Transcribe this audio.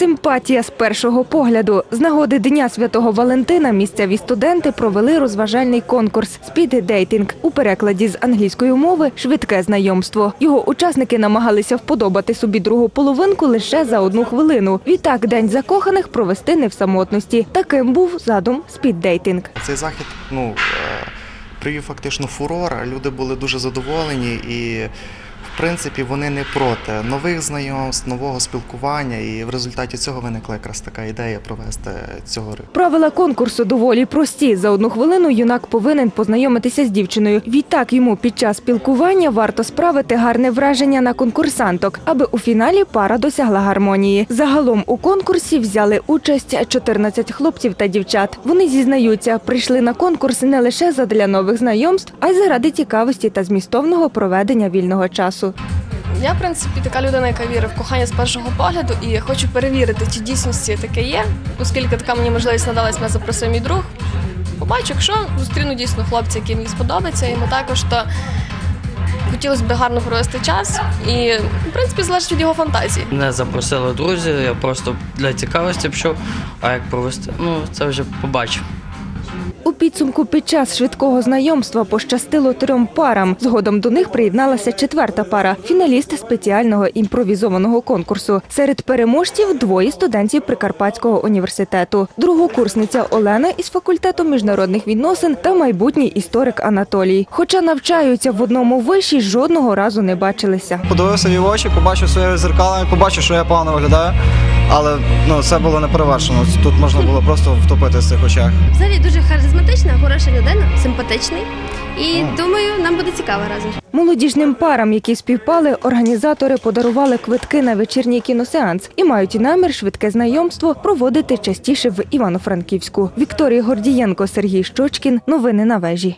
Симпатія з першого погляду. З нагоди Дня Святого Валентина місцеві студенти провели розважальний конкурс «Спід-дейтинг» у перекладі з англійської мови швидке знайомство. Його учасники намагалися вподобати собі другу половинку лише за одну хвилину. Відтак день закоханих провести не в самотності. Таким був задум «Спід-дейтинг». Цей захід ну, е, привів фактично фурор. Люди були дуже задоволені і, принципі, вони не проти нових знайомств, нового спілкування. І в результаті цього виникла якраз така ідея провести цього ри- Правила конкурсу доволі прості. За одну хвилину юнак повинен познайомитися з дівчиною. Відтак йому під час спілкування варто справити гарне враження на конкурсанток, аби у фіналі пара досягла гармонії. Загалом у конкурсі взяли участь 14 хлопців та дівчат. Вони зізнаються, прийшли на конкурс не лише задля нових знайомств, а й заради цікавості та змістовного проведення вільного часу. Я, в принципі, така людина, яка вірить в кохання з першого погляду, і хочу перевірити, чи дійсності таке є, оскільки така мені можливість надалась, мене запросив мій друг. Побачу, якщо зустріну дійсно хлопця, який мені сподобається, йому також, то хотілося б гарно провести час. І, в принципі, залежить від його фантазії. Мене запросили друзі, я просто для цікавості пішов, а як провести, ну це вже побачив. Підсумку під час швидкого знайомства пощастило трьом парам. Згодом до них приєдналася четверта пара фіналіст спеціального імпровізованого конкурсу. Серед переможців двоє студентів Прикарпатського університету. Другокурсниця Олена із факультету міжнародних відносин та майбутній історик Анатолій. Хоча навчаються в одному виші, жодного разу не бачилися. Подивився в очі, побачив своє зеркало, побачив, що я погано виглядаю. Але ну це було неперевершено. Тут можна було просто втопити в цих очах. Взагалі дуже харизматична, хороша людина, симпатичний. І думаю, нам буде цікаво разом. Молодіжним парам, які співпали, організатори подарували квитки на вечірній кіносеанс і мають намір швидке знайомство проводити частіше в Івано-Франківську. Вікторія Гордієнко, Сергій Щочкін. Новини на вежі.